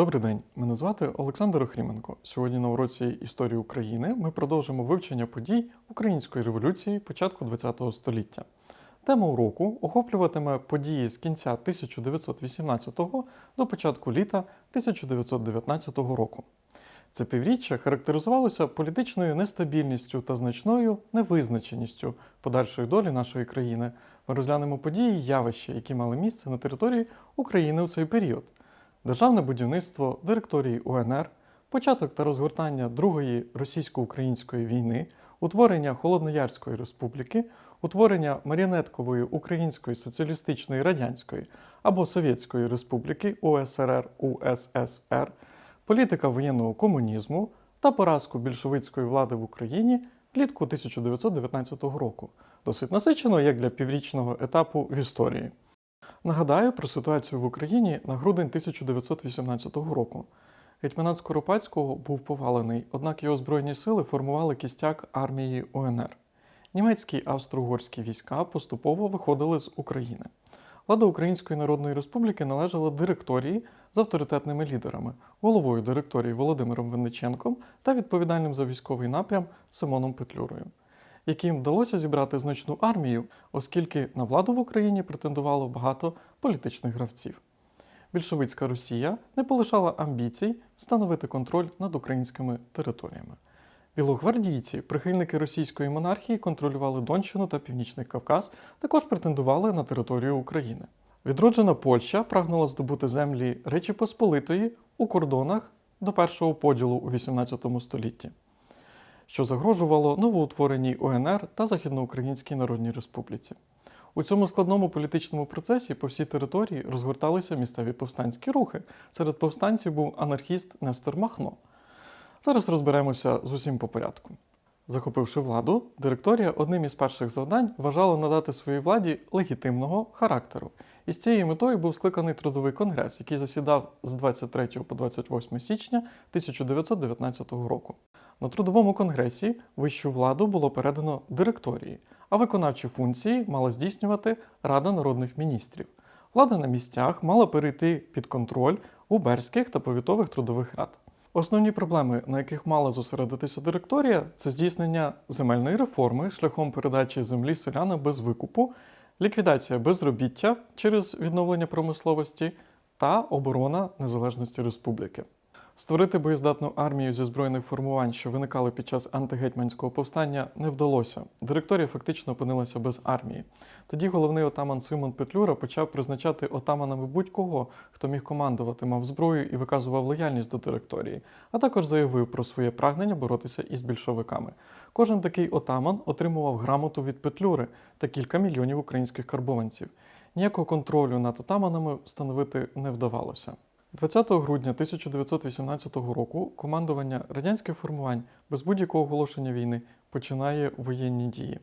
Добрий день, мене звати Олександр Охріменко. Сьогодні на уроці історії України ми продовжимо вивчення подій Української революції початку ХХ століття. Тема уроку охоплюватиме події з кінця 1918 до початку літа 1919 року. Це півріччя характеризувалося політичною нестабільністю та значною невизначеністю подальшої долі нашої країни. Ми розглянемо події і явища, які мали місце на території України у цей період. Державне будівництво директорії УНР, початок та розгортання Другої російсько-української війни, утворення Холодноярської республіки, утворення маріонеткової Української соціалістичної радянської або Совєтської Республіки УСРР УССР, політика воєнного комунізму та поразку більшовицької влади в Україні влітку 1919 року. Досить насичено як для піврічного етапу в історії. Нагадаю про ситуацію в Україні на грудень 1918 року. Гетьманат Скоропадського був повалений, однак його збройні сили формували кістяк армії УНР. Німецькі австро-угорські війська поступово виходили з України. Влада Української Народної Республіки належала директорії з авторитетними лідерами, головою директорії Володимиром Винниченком та відповідальним за військовий напрям Симоном Петлюрою яким вдалося зібрати значну армію, оскільки на владу в Україні претендувало багато політичних гравців. Більшовицька Росія не полишала амбіцій встановити контроль над українськими територіями. Білогвардійці, прихильники російської монархії, контролювали Донщину та Північний Кавказ, також претендували на територію України. Відроджена Польща прагнула здобути землі Речі Посполитої у кордонах до першого поділу у XVIII столітті що загрожувало новоутвореній УНР та Західноукраїнській Народній Республіці. У цьому складному політичному процесі по всій території розгорталися місцеві повстанські рухи. Серед повстанців був анархіст Нестор Махно. Зараз розберемося з усім по порядку. Захопивши владу, директорія одним із перших завдань вважала надати своїй владі легітимного характеру. І з цією метою був скликаний трудовий конгрес, який засідав з 23 по 28 січня 1919 року. На трудовому конгресі вищу владу було передано директорії, а виконавчі функції мала здійснювати Рада народних міністрів. Влада на місцях мала перейти під контроль губерських та повітових трудових рад. Основні проблеми, на яких мала зосередитися директорія, це здійснення земельної реформи шляхом передачі землі селянам без викупу, ліквідація безробіття через відновлення промисловості та оборона незалежності республіки. Створити боєздатну армію зі збройних формувань, що виникали під час антигетьманського повстання, не вдалося. Директорія фактично опинилася без армії. Тоді головний отаман Симон Петлюра почав призначати отаманами будь-кого, хто міг командувати, мав зброю і виказував лояльність до директорії, а також заявив про своє прагнення боротися із більшовиками. Кожен такий отаман отримував грамоту від Петлюри та кілька мільйонів українських карбованців. Ніякого контролю над отаманами встановити не вдавалося. 20 грудня 1918 року командування радянських формувань без будь-якого оголошення війни починає воєнні дії.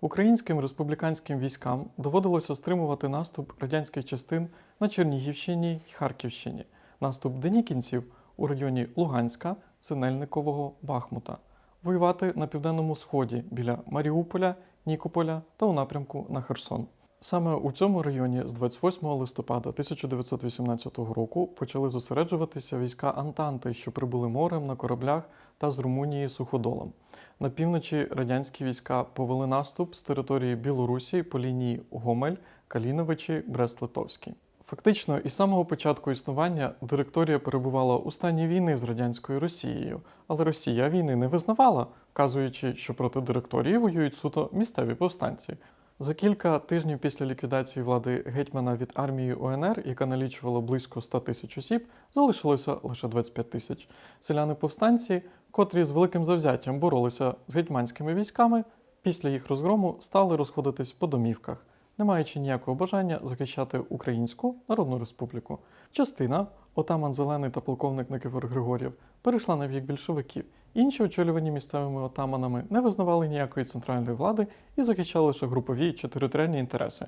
Українським республіканським військам доводилося стримувати наступ радянських частин на Чернігівщині й Харківщині, наступ денікінців у районі Луганська, Синельникового, Бахмута, воювати на південному сході біля Маріуполя, Нікополя та у напрямку на Херсон. Саме у цьому районі з 28 листопада 1918 року почали зосереджуватися війська Антанти, що прибули морем на кораблях та з Румунії суходолом. На півночі радянські війська повели наступ з території Білорусі по лінії Гомель, Каліновичі, Брест-Литовський. Фактично, із самого початку існування директорія перебувала у стані війни з радянською Росією, але Росія війни не визнавала, вказуючи, що проти директорії воюють суто місцеві повстанці. За кілька тижнів після ліквідації влади гетьмана від армії УНР, яка налічувала близько 100 тисяч осіб, залишилося лише 25 тисяч. Селяни-повстанці, котрі з великим завзяттям боролися з гетьманськими військами, після їх розгрому стали розходитись по домівках, не маючи ніякого бажання захищати Українську Народну Республіку. Частина, отаман Зелений та полковник Никифор Григорєв, перейшла на вік більшовиків. Інші, очолювані місцевими отаманами, не визнавали ніякої центральної влади і захищали лише групові чи територіальні інтереси.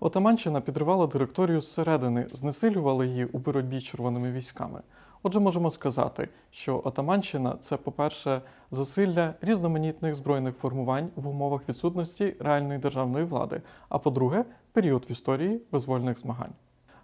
Отаманщина підривала директорію зсередини, знесилювала її у боротьбі з червоними військами. Отже, можемо сказати, що Отаманщина це, по-перше, засилля різноманітних збройних формувань в умовах відсутності реальної державної влади, а по-друге, період в історії визвольних змагань.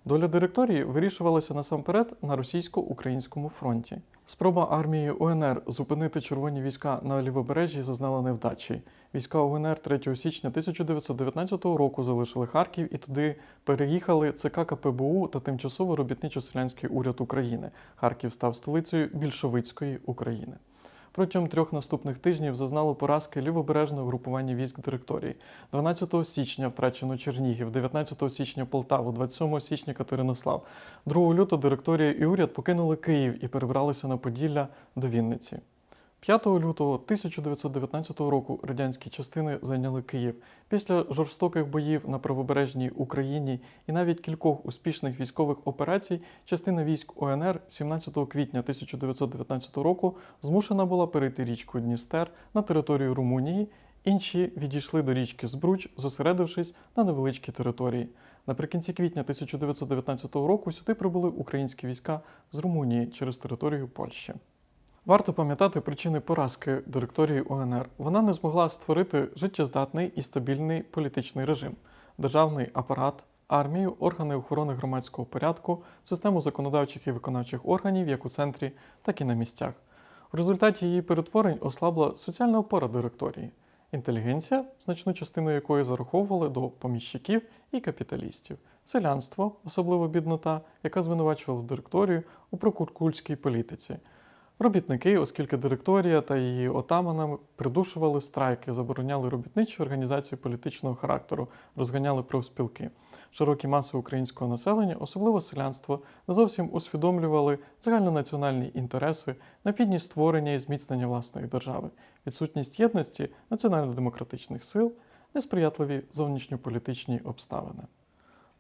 Доля директорії вирішувалася насамперед на російсько-українському фронті. Спроба армії УНР зупинити червоні війська на лівобережжі зазнала невдачі. Війська УНР 3 січня 1919 року залишили Харків і туди переїхали ЦК КПБУ та тимчасово робітничо-селянський уряд України. Харків став столицею більшовицької України. Протягом трьох наступних тижнів зазнало поразки лівобережного групування військ директорії. 12 січня втрачено Чернігів, 19 січня Полтаву, 27 січня Катеринослав. 2 лютого директорія і уряд покинули Київ і перебралися на Поділля до Вінниці. 5 лютого 1919 року радянські частини зайняли Київ. Після жорстоких боїв на правобережній Україні і навіть кількох успішних військових операцій частина військ ОНР 17 квітня 1919 року змушена була перейти річку Дністер на територію Румунії. Інші відійшли до річки Збруч, зосередившись на невеличкій території. Наприкінці квітня 1919 року сюди прибули українські війська з Румунії через територію Польщі. Варто пам'ятати причини поразки директорії УНР. Вона не змогла створити життєздатний і стабільний політичний режим, державний апарат, армію, органи охорони громадського порядку, систему законодавчих і виконавчих органів як у центрі, так і на місцях. В результаті її перетворень ослабла соціальна опора директорії, інтелігенція, значну частину якої зараховували до поміщиків і капіталістів, селянство, особливо біднота, яка звинувачувала директорію у прокуркульській політиці. Робітники, оскільки директорія та її отаманами придушували страйки, забороняли робітничі організації політичного характеру, розганяли профспілки. Широкі маси українського населення, особливо селянство, не зовсім усвідомлювали загальнонаціональні інтереси, необхідність створення і зміцнення власної держави, відсутність єдності національно-демократичних сил, несприятливі зовнішньополітичні обставини.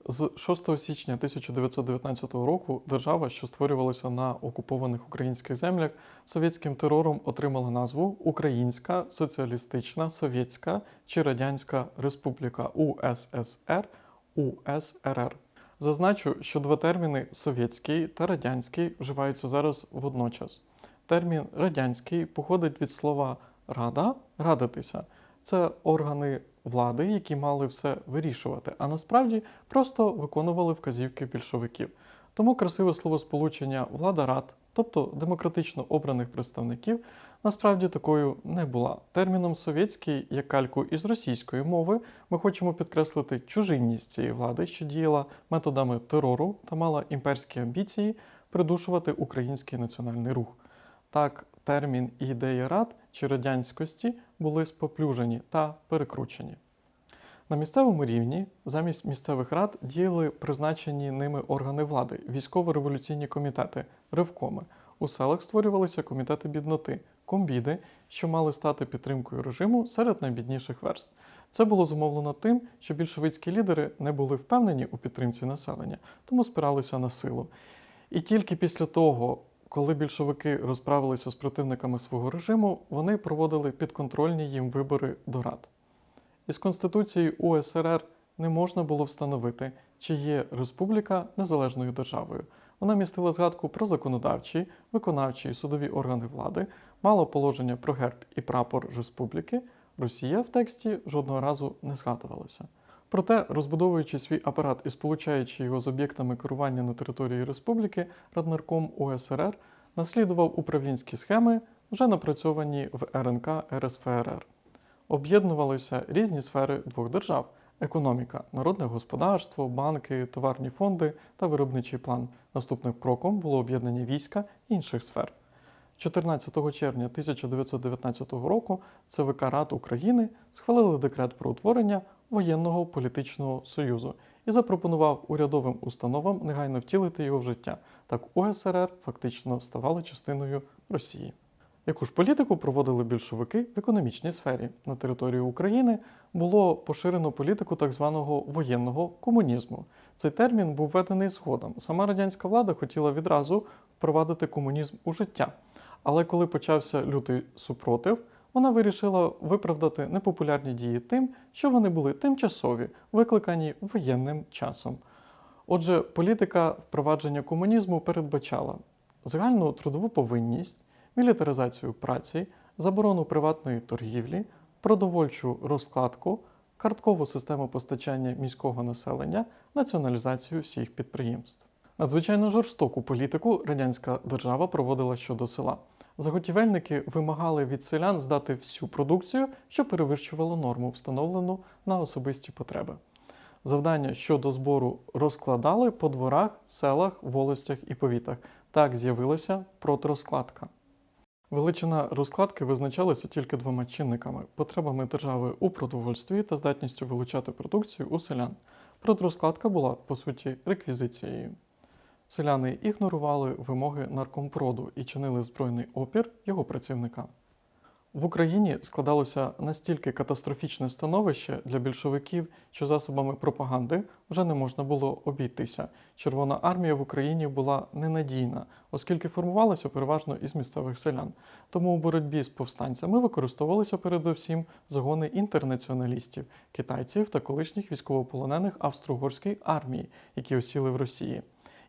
З 6 січня 1919 року держава, що створювалася на окупованих українських землях, совєтським терором отримала назву Українська Соціалістична Совєтська чи Радянська Республіка УССР УСРР. Зазначу, що два терміни совєтський та радянський вживаються зараз водночас. Термін радянський походить від слова рада радитися. Це органи влади, які мали все вирішувати, а насправді просто виконували вказівки більшовиків. Тому красиве словосполучення влада рад, тобто демократично обраних представників, насправді такою не була. Терміном совєтський, як кальку із російської мови, ми хочемо підкреслити чужинність цієї влади, що діяла методами терору та мала імперські амбіції придушувати український національний рух. Так, термін і ідея рад чи радянськості були споплюжені та перекручені. На місцевому рівні замість місцевих рад діяли призначені ними органи влади, військово-революційні комітети, ревкоми. У селах створювалися комітети бідноти, комбіди, що мали стати підтримкою режиму серед найбідніших верств. Це було зумовлено тим, що більшовицькі лідери не були впевнені у підтримці населення, тому спиралися на силу. І тільки після того, коли більшовики розправилися з противниками свого режиму, вони проводили підконтрольні їм вибори до рад. Із Конституції УСРР не можна було встановити, чи є республіка незалежною державою. Вона містила згадку про законодавчі, виконавчі і судові органи влади, мала положення про герб і прапор республіки. Росія в тексті жодного разу не згадувалася. Проте, розбудовуючи свій апарат і сполучаючи його з об'єктами керування на території республіки, Раднарком УСРР наслідував управлінські схеми, вже напрацьовані в РНК РСФРР. Об'єднувалися різні сфери двох держав: економіка, народне господарство, банки, товарні фонди та виробничий план. Наступним кроком було об'єднання війська інших сфер. 14 червня 1919 року ЦВК Рад України схвалили декрет про утворення воєнного політичного союзу і запропонував урядовим установам негайно втілити його в життя. Так УСРР фактично ставала частиною Росії. Яку ж політику проводили більшовики в економічній сфері? На території України було поширено політику так званого воєнного комунізму. Цей термін був введений згодом. Сама радянська влада хотіла відразу впровадити комунізм у життя. Але коли почався лютий супротив, вона вирішила виправдати непопулярні дії тим, що вони були тимчасові, викликані воєнним часом. Отже, політика впровадження комунізму передбачала загальну трудову повинність, мілітаризацію праці, заборону приватної торгівлі, продовольчу розкладку, карткову систему постачання міського населення, націоналізацію всіх підприємств. Надзвичайно жорстоку політику радянська держава проводила щодо села. Заготівельники вимагали від селян здати всю продукцію, що перевищувало норму, встановлену на особисті потреби. Завдання щодо збору розкладали по дворах, селах, волостях і повітах. Так з'явилася протрозкладка. Величина розкладки визначалася тільки двома чинниками: потребами держави у продовольстві та здатністю вилучати продукцію у селян. Протрозкладка була, по суті, реквізицією. Селяни ігнорували вимоги наркомпроду і чинили збройний опір його працівникам. В Україні складалося настільки катастрофічне становище для більшовиків, що засобами пропаганди вже не можна було обійтися. Червона армія в Україні була ненадійна, оскільки формувалася переважно із місцевих селян. Тому у боротьбі з повстанцями використовувалися передусім загони інтернаціоналістів, китайців та колишніх військовополонених австро-угорської армії, які осіли в Росії.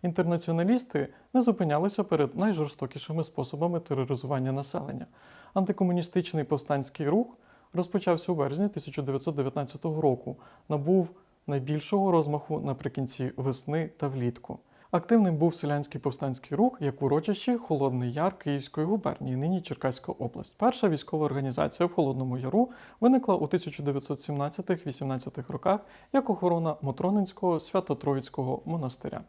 Інтернаціоналісти не зупинялися перед найжорстокішими способами тероризування населення. Антикомуністичний повстанський рух розпочався у березні 1919 року, набув найбільшого розмаху наприкінці весни та влітку. Активним був селянський повстанський рух як в урочищі Холодний Яр Київської губернії, нині Черкаська область. Перша військова організація в Холодному Яру виникла у 1917-18 роках як охорона Мотронинського Свято-Троїцького монастиря.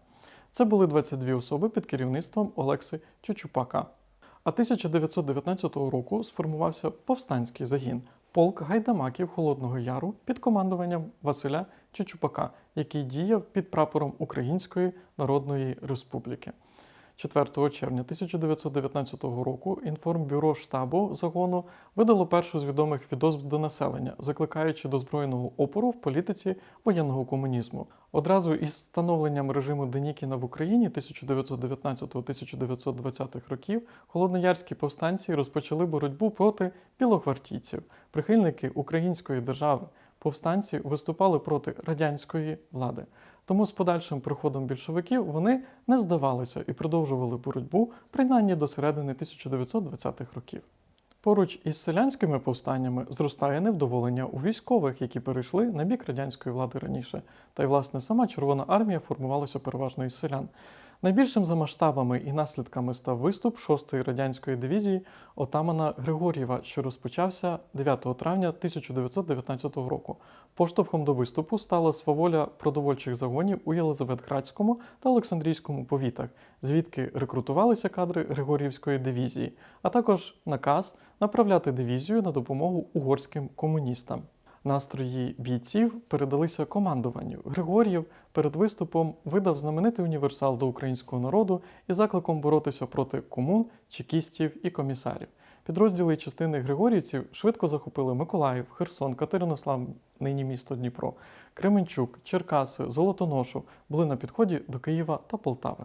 Це були 22 особи під керівництвом Олекси Чучупака. А 1919 року сформувався повстанський загін полк гайдамаків Холодного Яру під командуванням Василя Чучупака, який діяв під прапором Української Народної Республіки. 4 червня 1919 року інформбюро штабу загону видало першу з відомих відозв до населення, закликаючи до збройного опору в політиці воєнного комунізму. Одразу із встановленням режиму Денікіна в Україні 1919-1920 років холодноярські повстанці розпочали боротьбу проти білогвардійців, прихильники української держави. Повстанці виступали проти радянської влади. Тому з подальшим приходом більшовиків вони не здавалися і продовжували боротьбу принаймні до середини 1920-х років. Поруч із селянськими повстаннями зростає невдоволення у військових, які перейшли на бік радянської влади раніше. Та й власне сама Червона армія формувалася переважно із селян. Найбільшим за масштабами і наслідками став виступ 6-ї радянської дивізії отамана Григор'єва, що розпочався 9 травня 1919 року. Поштовхом до виступу стала сваволя продовольчих загонів у Єлизаветградському та Олександрійському повітах, звідки рекрутувалися кадри Григор'ївської дивізії, а також наказ направляти дивізію на допомогу угорським комуністам. Настрої бійців передалися командуванню. Григор'єв перед виступом видав знаменитий універсал до українського народу і закликом боротися проти комун, чекістів і комісарів. Підрозділи і частини григорівців швидко захопили Миколаїв, Херсон, Катеринослав, нині місто Дніпро, Кременчук, Черкаси, Золотоношу були на підході до Києва та Полтави.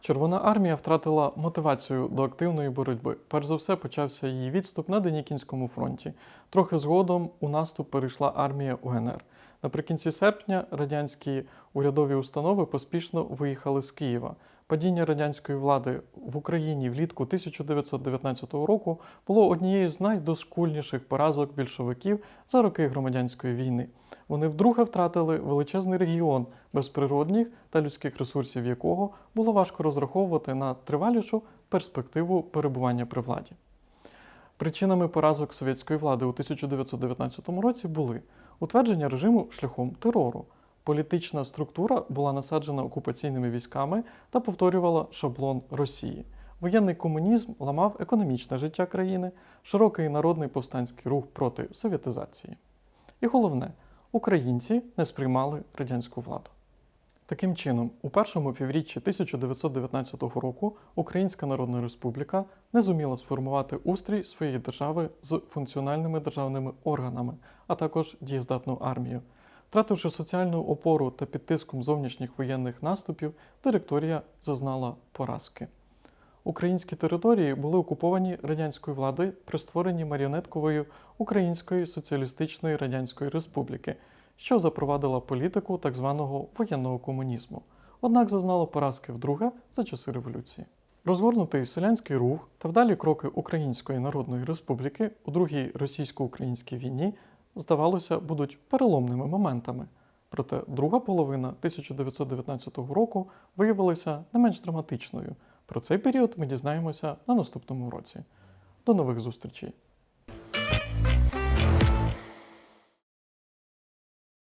Червона армія втратила мотивацію до активної боротьби. Перш за все почався її відступ на Денікінському фронті. Трохи згодом у наступ перейшла армія УНР. Наприкінці серпня радянські урядові установи поспішно виїхали з Києва. Падіння радянської влади в Україні влітку 1919 року було однією з найдошкульніших поразок більшовиків за роки громадянської війни. Вони вдруге втратили величезний регіон без природних та людських ресурсів якого було важко розраховувати на тривалішу перспективу перебування при владі. Причинами поразок совєтської влади у 1919 році були утвердження режиму шляхом терору. Політична структура була насаджена окупаційними військами та повторювала шаблон Росії. Воєнний комунізм ламав економічне життя країни, широкий народний повстанський рух проти совєтизації. І головне, українці не сприймали радянську владу. Таким чином, у першому півріччі 1919 року Українська Народна Республіка не зуміла сформувати устрій своєї держави з функціональними державними органами, а також дієздатну армію. Втративши соціальну опору та під тиском зовнішніх воєнних наступів, директорія зазнала поразки. Українські території були окуповані радянською владою при створенні маріонеткової Української Соціалістичної Радянської Республіки, що запровадила політику так званого воєнного комунізму. Однак зазнала поразки вдруге за часи революції. Розгорнутий селянський рух та вдалі кроки Української Народної Республіки у Другій російсько-українській війні здавалося, будуть переломними моментами. Проте друга половина 1919 року виявилася не менш драматичною. Про цей період ми дізнаємося на наступному році. До нових зустрічей!